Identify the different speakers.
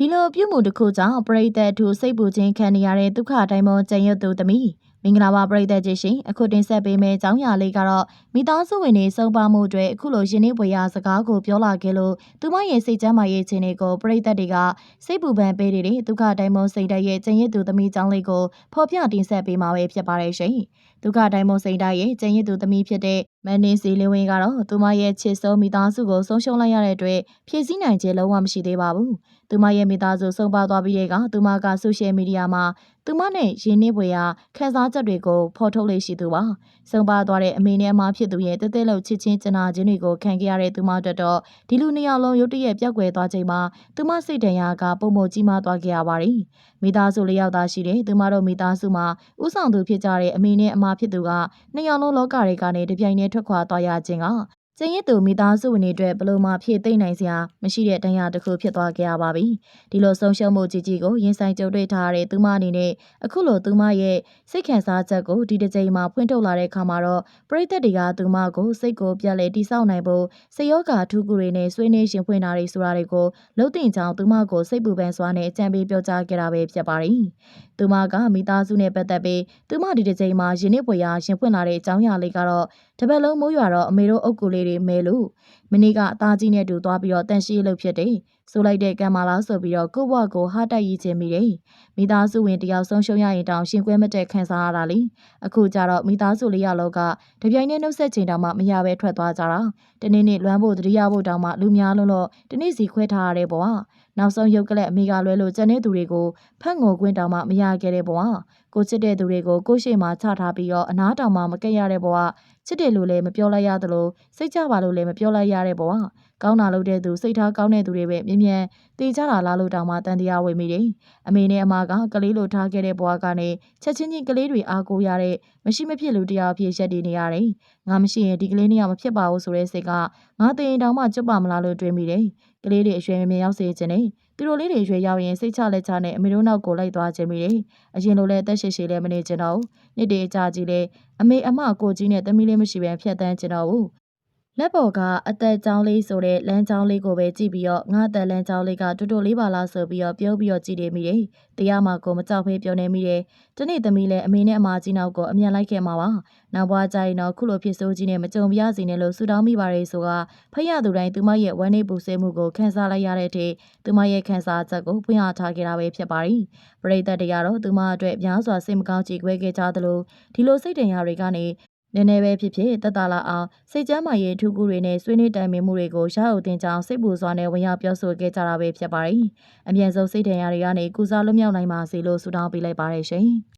Speaker 1: ဒီလိုပြုမှုတစ်ခုကြောင့်ပရိသတ်ထူစိတ်ပူခြင်းခံနေရတဲ့ဒုက္ခတိုင်းမကျန်ရွတ်သူသမီးမင်္ဂလာပါပရိသတ်ကြီးရှင်အခုတင်ဆက်ပေးမယ့်အကြောင်းအရာလေးကတော့မိသားစုဝင်တွေစုံပါမှုအတွက်အခုလိုယင်းနှိပွေရာစကားကိုပြောလာခဲ့လို့သူမရဲ့စိတ်ချမ်းသာရေးခြင်းတွေကိုပရိသတ်တွေကစိတ်ပူပန်ပေးနေတဲ့ဒုက္ခတိုင်းမစိတ်ဓာတ်ရဲ့ကျန်ရစ်သူသမီးကြောင့်လေးကိုဖော်ပြတင်ဆက်ပေးမှာပဲဖြစ်ပါတယ်ရှင်ဒုက္ခတိုင်းမစိတ်ဓာတ်ရဲ့ကျန်ရစ်သူသမီးဖြစ်တဲ့မန်နေစီလင်းဝင်းကတော့သူမရဲ့ချစ်ဆုံးမိသားစုကိုဆုံးရှုံးလိုက်ရတဲ့အတွက်ဖြည့်ဆည်းနိုင်ခြင်းလုံးဝမရှိသေးပါဘူးသူမရဲ့မိသားစုဆုံးပါသွားပြီးတဲ့ကသူမကဆိုရှယ်မီဒီယာမှာသူမနဲ့ရင်းနှီးပွေရာခန်းစားချက်တွေကိုဖော်ထုတ်လေ့ရှိသူပါဆုံးပါသွားတဲ့အမေနဲ့အမဖြစ်သူရဲ့တဲတဲလောက်ချစ်ချင်းကျနာခြင်းတွေကိုခံခဲ့ရတဲ့သူမတို့တော့ဒီလူနှစ်ယောက်လုံးရုတ်တရက်ပြောက်ကွယ်သွားချိန်မှာသူမစိတ်တန်ရာကပုံမကြီးမားသွားခဲ့ရပါတယ်မိသားစုလေးယောက်သားရှိတဲ့သူမတို့မိသားစုမှာဥဆောင်သူဖြစ်ကြတဲ့အမေနဲ့အမဖြစ်သူကနှစ်ယောက်လုံးလောကတွေကနေတပြိုင်တည်းထွက်ခွာသွားရခြင်းက ကျင်းရစ်သူမိသားစုဝင်တွေအတွက်ဘလို့မှဖြည့်သိမ့်နိုင်စရာမရှိတဲ့တရားတစ်ခုဖြစ်သွားခဲ့ရပါပြီ။ဒီလိုဆုံးရှုံးမှုကြီးကြီးကိုရင်ဆိုင်ကြုံတွေ့ထားရတဲ့သူမအနေနဲ့အခုလိုသူမရဲ့စိတ်ခံစားချက်ကိုဒီတစ်ချိန်မှာဖွင့်ထုတ်လာတဲ့အခါမှာတော့ပရိသတ်တွေကသူမကိုစိတ်ကိုပြက်လေတိဆောက်နိုင်ဖို့စေယောဂါထူးကူတွေနဲ့ဆွေးနွေးရှင်ဖွင့်တာတွေဆိုတာတွေကိုလှုပ်တင်ကြောင်းသူမကိုစိတ်ပူပန်စွာနဲ့အကြံပေးပြောကြားခဲ့တာပဲဖြစ်ပါတယ်။သူမကမိသားစုနဲ့ပတ်သက်ပြီးသူမဒီတစ်ချိန်မှာယင်းနှစ်ပွေရာရှင်ဖွင့်လာတဲ့အကြောင်းအရာလေးကတော့ တပတ်လုံးမိုးရွာတော့အမေတို့အုပ်ကူလေးတွေမဲလို့မနေ့ကအသားကြီးနဲ့တူသွားပြီးတော့တန်ရှိလုပ်ဖြစ်တယ် ဆိုလိုက်တဲ့ကံမာလားဆိုပြီးတော့ကို့ဘွားကိုဟာတိုက်ရည်ခြင်းမိတယ်မိသားစုဝင်တယောက်ဆုံးရှုံးရရင်တောင်ရှင်ကွဲမတဲ့ခံစားရတာလေအခုကျတော့မိသားစုလေးယောက်လောကတပြိုင်တည်းနှုတ်ဆက်ချိန်တောင်မှမရပဲထွက်သွားကြတာတနေ့နေ့လွမ်းဖို့တတိယဖို့တောင်မှလူများလုံးလို့တနေ့စီခွဲထားရတဲ့ဘဝနောက်ဆုံးရုပ်ကလက်အမိကလွဲလို့ကျန်တဲ့သူတွေကိုဖတ်ငိုခွင့်တောင်မှမရခဲ့တဲ့ဘဝကိုချစ်တဲ့သူတွေကိုကိုရှိမှချထားပြီးတော့အနားတောင်မှမကက်ရတဲ့ဘဝချစ်တယ်လို့လည်းမပြောလိုက်ရသလိုစိတ်ကြပါလို့လည်းမပြောလိုက်ရတဲ့ဘဝ ကောင်းတာလုပ်တဲ့သူစိတ်ထားကောင်းတဲ့သူတွေပဲမြင်မြန်တည်ကြတာလားလို့တောင်မှတန်တရားဝင်မိတယ်အမေနဲ့အမကကလေးလိုထားခဲ့တဲ့ဘဝကနေချက်ချင်းချင်းကလေးတွေအားကိုးရတဲ့မရှိမဖြစ်လူတရားဖြစ်ရက်တည်နေရတယ်ငါမရှိရင်ဒီကလေးနှစ်ယောက်မဖြစ်ပါဘူးဆိုတဲ့စိတ်ကငါတည်ရင်တောင်မှကျွတ်ပါမလားလို့တွေးမိတယ်ကလေးတွေအရွယ်မြင်ရောက်စေခြင်းနဲ့သူတို့လေးတွေရွယ်ရောက်ရင်စိတ်ချလက်ချနဲ့အမေတို့နောက်ကိုလိုက်သွားခြင်းမိတယ်။အရင်လိုလဲတက်ရှိရှိလဲမနေကြတော့ဘူး။နေ့တည်းအကြကြီးလဲအမေအမကိုကြီးနဲ့သမီးလေးမရှိဘဲဖြတ်တန်းကြတော့ဘူး လက်ပေါ်ကအသက်ကြောင်းလေးဆိုတဲ့လမ်းကြောင်းလေးကိုပဲကြည့်ပြီးတော့ငါသက်လမ်းကြောင်းလေးကတူတူလေးပါလားဆိုပြီးတော့ပြောပြီးတော့ကြည့်နေမိတယ်။တရားမှာကိုမကြောက်ဖေးပြောနေမိတယ်။တနေ့သမီးလည်းအမေနဲ့အမကြီးနောက်ကိုအမြန်လိုက်ခဲ့မှာပါ။နောက်ဘွားကြရင်တော့ခုလိုဖြစ်ဆိုးကြီးနဲ့မကြုံပြရစီနဲ့လို့ဆူတောင်းမိပါတယ်ဆိုကဖရသူတိုင်းသူမရဲ့ဝမ်းနေပူဆွေးမှုကိုခန်းစားလိုက်ရတဲ့အထိသူမရဲ့ခန်းစားချက်ကိုဖွင့်ဟထားခဲ့တာပဲဖြစ်ပါတယ်။ပရိသတ်တွေကတော့သူမအတွက်များစွာစိတ်မကောင်းကြည့်ခွဲခဲ့ကြသလိုဒီလိုစိတ်တန်ရာတွေကနေ နည်းနည်းပဲဖြစ်ဖြစ်တက်တာလာအောင်စိတ်ကြမ်းမာရေးထူးကူတွေနဲ့ဆွေးနွေးတိုင်ပင်မှုတွေကိုရအောင်တင်ကြောင်းစိတ်ပူစွာနဲ့ဝင်ရောက်ပြောဆိုခဲ့ကြတာပဲဖြစ်ပါတယ်။အမြန်ဆုံးစိတ်ထင်ရတွေကနေကုစားလွတ်မြောက်နိုင်ပါစေလို့ဆုတောင်းပေးလိုက်ပါတယ်ရှင်။